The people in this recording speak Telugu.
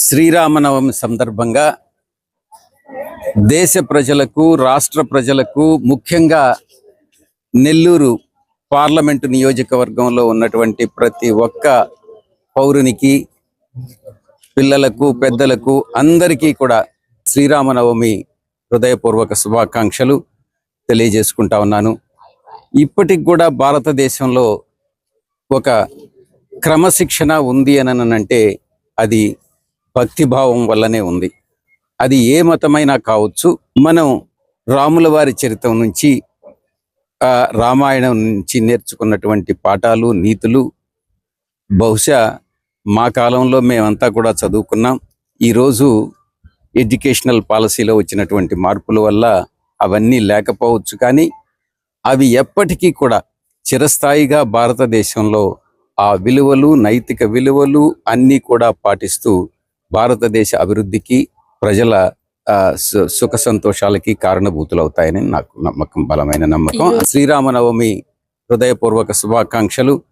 శ్రీరామనవమి సందర్భంగా దేశ ప్రజలకు రాష్ట్ర ప్రజలకు ముఖ్యంగా నెల్లూరు పార్లమెంటు నియోజకవర్గంలో ఉన్నటువంటి ప్రతి ఒక్క పౌరునికి పిల్లలకు పెద్దలకు అందరికీ కూడా శ్రీరామనవమి హృదయపూర్వక శుభాకాంక్షలు తెలియజేసుకుంటా ఉన్నాను. ఇప్పటికి కూడా భారతదేశంలో ఒక క్రమశిక్షణ ఉంది అని అంటే అది భక్తిభావం వల్లనే ఉంది. అది ఏ మతమైనా కావచ్చు మనం రాముల వారి చరిత్ర నుంచి ఆ రామాయణం నుంచి నేర్చుకున్నటువంటి పాఠాలు నీతులు బహుశా మా కాలంలో మేమంతా కూడా చదువుకున్నాం. ఈరోజు ఎడ్యుకేషనల్ పాలసీలో వచ్చినటువంటి మార్పుల వల్ల అవన్నీ లేకపోవచ్చు కానీ అవి ఎప్పటికీ కూడా చిరస్థాయిగా భారతదేశంలో ఆ విలువలు నైతిక విలువలు అన్నీ కూడా పాటిస్తూ భారతదేశ అభివృద్ధికి ప్రజల ఆ, సు- సుఖ సంతోషాలకి కారణభూతులవుతాయని నాకు నమ్మకం బలమైన నమ్మకం. శ్రీరామనవమి హృదయపూర్వక శుభాకాంక్షలు.